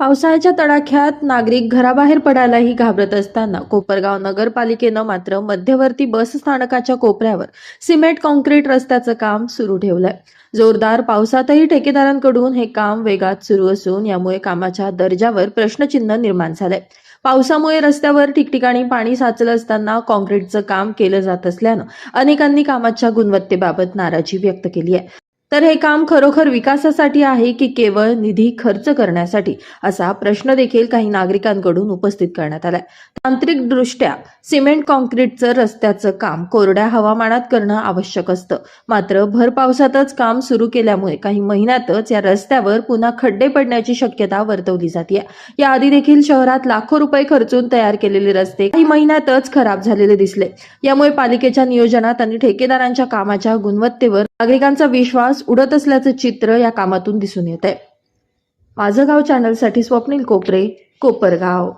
पावसाळ्याच्या तडाख्यात नागरिक घराबाहेर पडायलाही घाबरत असताना कोपरगाव नगरपालिकेनं मात्र मध्यवर्ती बस स्थानकाच्या कोपऱ्यावर सिमेंट कॉन्क्रीट रस्त्याचं काम सुरू ठेवलंय. जोरदार पावसातही ठेकेदारांकडून हे काम वेगात सुरू असून यामुळे कामाच्या दर्जावर प्रश्नचिन्ह निर्माण झालंय. पावसामुळे रस्त्यावर ठिकठिकाणी पाणी साचलं असताना कॉन्क्रीटचं काम केलं जात असल्यानं अनेकांनी कामाच्या गुणवत्तेबाबत नाराजी व्यक्त केली आहे. तर हे काम खरोखर विकासासाठी आहे की केवळ निधी खर्च करण्यासाठी? असा प्रश्न देखील काही नागरिकांकडून उपस्थित करण्यात आलाय. तांत्रिकदृष्ट्या सिमेंट कॉन्क्रीटचं रस्त्याचं काम कोरड्या हवामानात करणं आवश्यक असतं. मात्र भर पावसातच काम सुरू केल्यामुळे काही महिन्यातच या रस्त्यावर पुन्हा खड्डे पडण्याची शक्यता वर्तवली जाते याआधी देखील शहरात लाखो रुपये खर्चून तयार केलेले रस्ते काही महिन्यातच खराब झालेले दिसले. यामुळे पालिकेच्या नियोजनात आणि ठेकेदारांच्या कामाच्या गुणवत्तेवर नागरिकांचा विश्वास उडत असल्याचं चित्र या कामातून दिसून येत आहे माझं गाव चॅनलसाठी स्वप्नील कोपरे कोपरगाव.